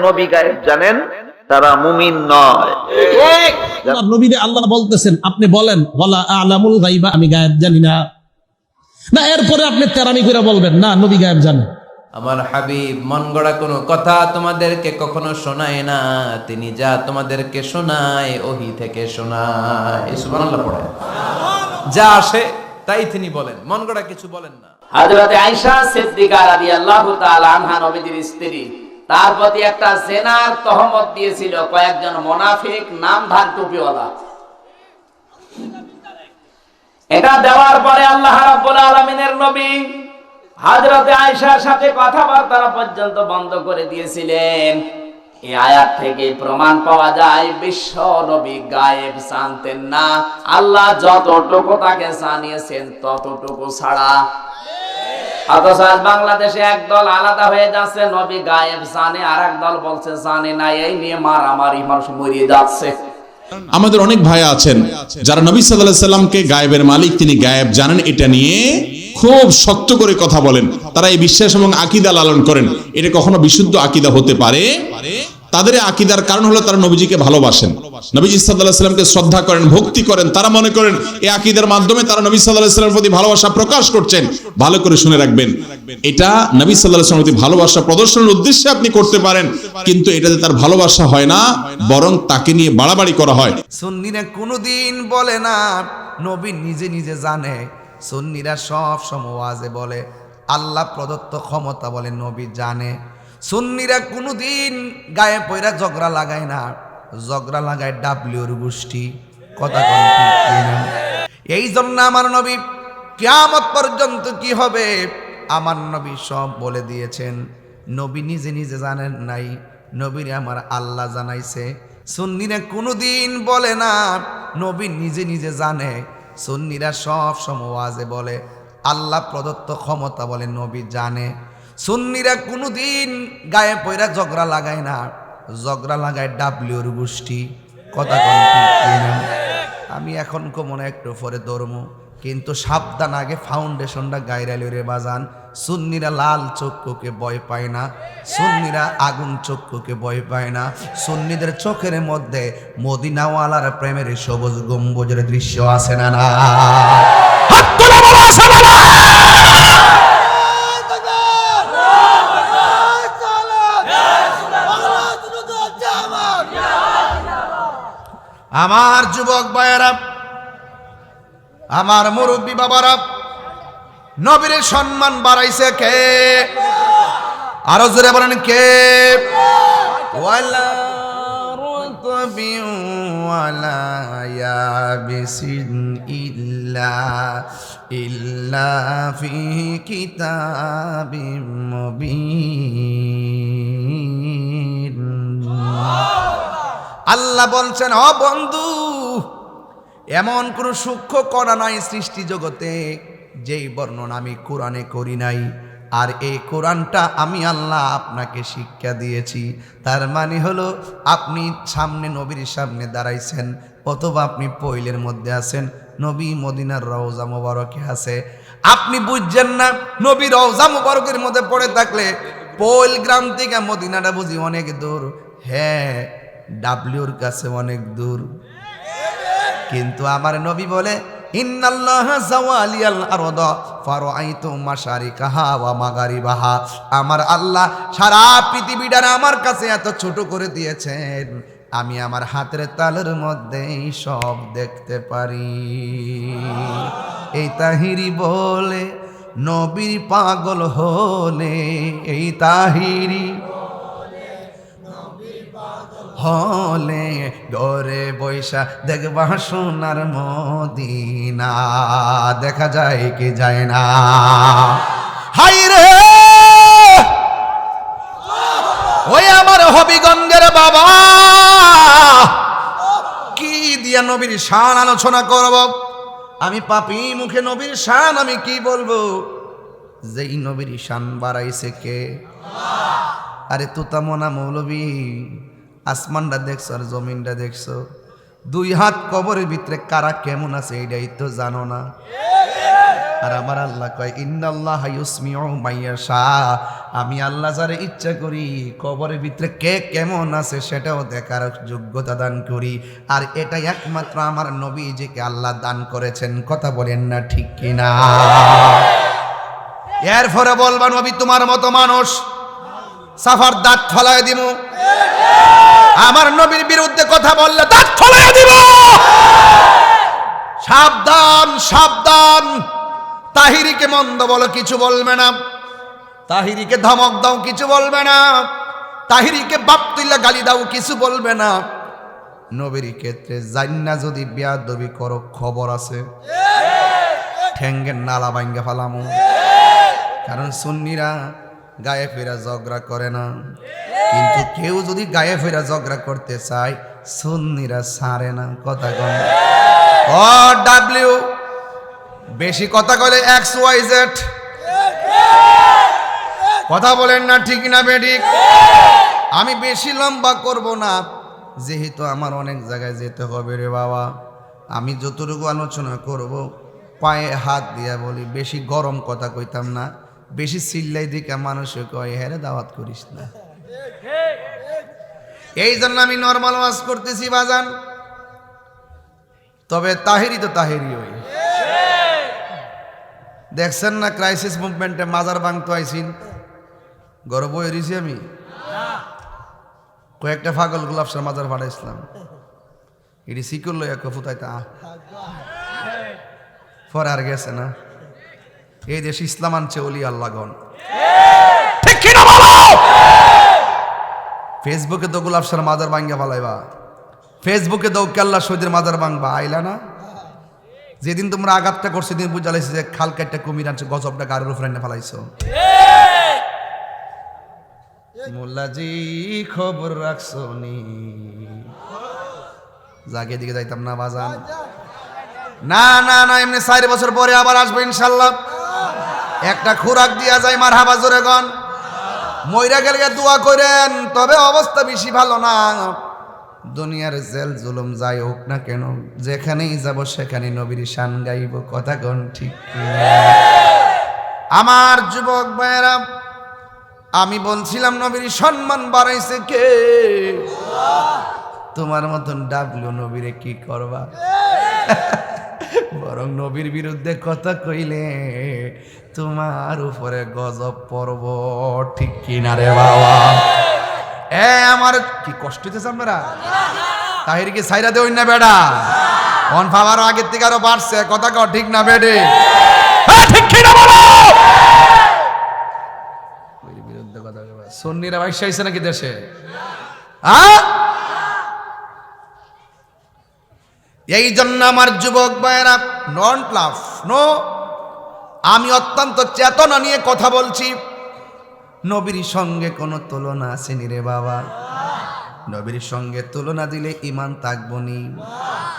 নবী গায়েব জানেন? তারা মুমিন নয়। আল্লাহ নবীরে আল্লাহ বলতেছেন আপনি বলেন ওয়ালা আলামুল গাইবা আমি গায়েব জানি না। না এরপরে আপনি তেরামি করে বলবেন না নবী গায়েব জানেন আমার হাবিব মন গড়া কোনো কথা তোমাদেরকে কখনো শোনায় না। তিনি যা তোমাদেরকে শোনায় ওহি থেকে শোনায়। সুবহানাল্লাহ পড়ে। যা আসে তাই তিনি বলেন। মন গড়া কিছু বলেন না। হযরতে আয়েশা সিদ্দিকা রাদিয়াল্লাহু তাআলা আনহা স্ত্রী। তার প্রতি একটা জেনার তহমত দিয়েছিল, কয়েকজন মুনাফিক নামধার টুপিওয়ালা। এটা দেওয়ার পরে আল্লাহ রাব্বুল আলামিনের নবী হযরতে আয়েশার সাথে কথাবার্তা পর্যন্ত বন্ধ করে দিয়েছিলেন। এই আয়াত থেকে প্রমাণ পাওয়া যায়, বিশ্ব নবী গায়েব জানতেন না। আল্লাহ যতটুকু তাকে জানিয়েছেন, ততটুকু ছাড়া অথচ আজ বাংলাদেশে আলাদা হয়ে যাচ্ছে, নবী গায়েব জানে আর দল বলছে জানে এই নিয়ে মারামারি মানুষ মরিয়ে যাচ্ছে। আমাদের অনেক ভাই আছেন, যারা নবী সাল্লাহ সাল্লামকে গায়েবের মালিক, তিনি গায়েব জানেন, এটা নিয়ে খুব শক্ত করে কথা বলেন। তারা এই বিশ্বাস এবং আকিদা লালন করেন। এটা কখনো বিশুদ্ধ আকিদা হতে পারে? তাদের আকিদার কারণ হলো তারা নবীজিকে ভালোবাসেন। নবীজি সাল্লাহ শ্রদ্ধা করেন, ভক্তি করেন, তারা মনে করেন এই আকিদার মাধ্যমে তারা নবী সাল্লাহ প্রতি ভালোবাসা প্রকাশ করছেন। ভালো করে শুনে রাখবেন, এটা নবী সাল্লাহ প্রতি ভালোবাসা প্রদর্শনের উদ্দেশ্যে আপনি করতে পারেন, কিন্তু এটাতে তার ভালোবাসা হয় না, বরং তাকে নিয়ে বাড়াবাড়ি করা হয়। সুন্নিরা কোনোদিন বলে না, নবী নিজে নিজে জানে। সুন্নিরা সব সময় ওয়াজে বলে, আল্লাহ প্রদত্ত ক্ষমতা বলে নবী জানে। সুন্নিরা কোনোদিন গায়ে পয়রা ঝগড়া লাগায় না। ঝগড়া লাগায় ডাব্লিউর গোষ্ঠী। কথা এই জন্য আমার নবী কিয়ামত পর্যন্ত কি হবে? আমার নবী সব বলে দিয়েছেন। নবী নিজে নিজে জানেন নাই। নবীরে আমার আল্লাহ জানাইছে। সুন্নিরা কোনোদিন বলে না। নবী নিজে নিজে জানে। সুন্নিরা সব সময় ওয়াজে বলে। আল্লাহ প্রদত্ত ক্ষমতা বলে নবী জানে। সুন্নিরা কোনোদিন গায়ে পয়রা ঝগড়া লাগায় না। ঝগড়া লাগায় ডাব্লিউর গোষ্ঠী। কথা কোন কিনা? আমি এখন মনে একটু পরে ধরমু কিন্তু সাবধান আগে ফাউন্ডেশনটা গায়রালি রে বাজান। সুন্নিরা লাল চক্ষুকে ভয় পায় না। সুন্নিরা আগুন চক্ষুকে ভয় পায় না। সুন্নিদের চোখের মধ্যে মদিনাওয়ালার প্রেমের সবুজ গম্বুজের দৃশ্য আছে না না হাত তুলে বলো আছে না না? আমার যুবক ভাইয়েরা, আমার মুরব্বী বাবারা, নবীর সম্মান বাড়াইছে কে? আরও জোরে বলেন কে? ওয়ালা আল্লাহ বলছেন অ বন্ধু, এমন কোন সূক্ষ্ম করা নাই সৃষ্টি জগতে, যেই বর্ণনা আমি কোরআনে করি নাই। আর এই কোরআনটা আমি আল্লাহ আপনাকে শিক্ষা দিয়েছি। তার মানে হলো, আপনি সামনে নবীর সামনে দাঁড়াইছেন, অথবা আপনি পৈলের মধ্যে আছেন, নবী মদিনার রওজা মোবারকে আছে। আপনি বুঝছেন না, নবী রওজা মোবারকের মধ্যে পড়ে থাকলে পৈল গ্রাম থেকে মদিনাটা বুঝি অনেক দূর। হ্যাঁ ডাব্লিউর কাছে অনেক দূর। কিন্তু আমার নবী বলে আমার আল্লাহ সারা পৃথিবীটা আমার কাছে এত ছোট করে দিয়েছেন। আমি আমার হাতের তালের মধ্যেই সব দেখতে পারি। এই তাহিরি বলে, নবীর পাগল হলে এই তাহিরি হলে গরে বৈশা দেখবা সোনার মদিনা। দেখা যায় কি যায় না। হাই রে! ওই আমার হবিগঞ্জের বাবা। কি দিয়া নবীর শান আলোচনা করব? আমি পাপি মুখে নবীর শান, আমি কি বলব? যেই নবীর শান বাড়াইছে কে? আরে তুতা মোনা মৌলবী আসমানটা দেখছ আর জমিনটা দেখছ? দুই হাত কবরের ভিতরে কারা কেমন আছে এইটাই তো জানো না? আর আমার আল্লাহ কয় মাইয়াশা আমি আল্লাহ যারে ইচ্ছা করি, কবরের ভিতরে কে কেমন আছে সেটাও দেখার যোগ্যতা দান করি। আর এটা একমাত্র আমার নবী নবীজিকে আল্লাহ দান করেছেন, কথা বলেন না ঠিক কিনা? এরপরে বলবা, নবী তোমার মতো মানুষ, সাফার দাঁত ফলায় দিব আমার নবীর বিরুদ্ধে কথা বললে দাঁত ফলায় দিব। সাবধান সাবধান। তাহিরিকে মন্দ বলো, কিছু বলবে না। তাহিরিকে ধমক দাও, কিছু বলবে না। তাহিরিকে বাপ তুইলা গালি দাও, কিছু বলবে না। নবীর ক্ষেত্রে জান্না যদি বিয়াদবি করো, খবর আছে। ঠেঙ্গের নালা ভাঙ্গা ফালামু। কারণ সুন্নিরা গায়ে ফেরা ঝগড়া করে না। কিন্তু কেউ যদি গায়ে ফেরা ঝগড়া করতে চায়, সুন্নিরা সারে না, কথা কন ও ডাব্লিউ বেশি কথা বলে এক্স ওয়াই জেড কথা বলেন না, ঠিক না বেঠিক? আমি বেশি লম্বা করব না। যেহেতু আমার অনেক জায়গায় যেতে হবে রে বাবা। আমি যতটুকু আলোচনা করব, পায়ে হাত দিয়া বলি, বেশি গরম কথা কইতাম না। বেশি চিল্লাই দিকে মানুষে কয় হ্যাঁ দাওয়াত করিস না। এই জন্য আমি নর্মাল ওয়াজ করতেছি, বাজান। তবে তাহেরি তো তাহেরি ওই। দেখছেন না ক্রাইসিস মুভমেন্টে মাজার ভাঙতো আইসিন গর্ব এরিছি আমি। কয়েকটা পাগল গুলাবসার মাজার ফাড়াইছিলাম এটি সিকুর লইয়া কফুতাই তা। ফর আর গেছে না। এই দেশ ইসলাম আনছে অলি আল্লাহগণ ঠিক কিনা বলো ফেসবুকে তো গুলাবসার মাজার ভাঙ্গা ফালাইবা ফেসবুকে তো কেল্লা সৈদের মাজার ভাঙবা আইলা না? যেদিন তোমরা আঘাতটা করছ সেদিন বুঝালাইছে যে খাল কাটটা কুমির আনছে গজবটা গাড়ির উপরে এনে ফেলাইছো। মোল্লাজি খবর রাখছো নি? জাগে দিকে যাইতাম না বাজান। না না না এমনি চার বছর পরে আবার আসব ইনশাল্লাহ। একটা খোরাক দিয়া যায় মার হাবা জোরে গন। মইরা গেলে দোয়া করেন, তবে অবস্থা বেশি ভালো না। দুনিয়ার জেল জুলুম যাই হোক না কেন, যেখানেই যাব সেখানে নবীর শান গাইব, কথা গন ঠিক আমার যুবক ভাইয়েরা, আমি বলছিলাম নবীর সম্মান বাড়াইছে কে? তোমার মতন ডাবলু নবীরে কি করবা? বরং নবীর বিরুদ্ধে কথা কইলে তোমার উপরে গজব পর্ব ঠিক কিনা রে বাবা? এ, আমার কি কষ্ট হইতেছে আপনারা? তাহির কি সাইরা দেওই না বেড়া অন ফাওয়ার আগের থেকে আরও বাড়ছে, কথা কও, ঠিক না বেডে ঠিক কিনা বলো? সন্নিরা বাইশ আইছে নাকি দেশে? হ্যাঁ? এই জন্য আমার যুবক ভাইয়েরা নন প্লাফ নো আমি অত্যন্ত চেতনা নিয়ে কথা বলছি। নবীর সঙ্গে কোনো তুলনা আসেনি রে বাবা। নবীর সঙ্গে তুলনা দিলে ইমান থাকব নি।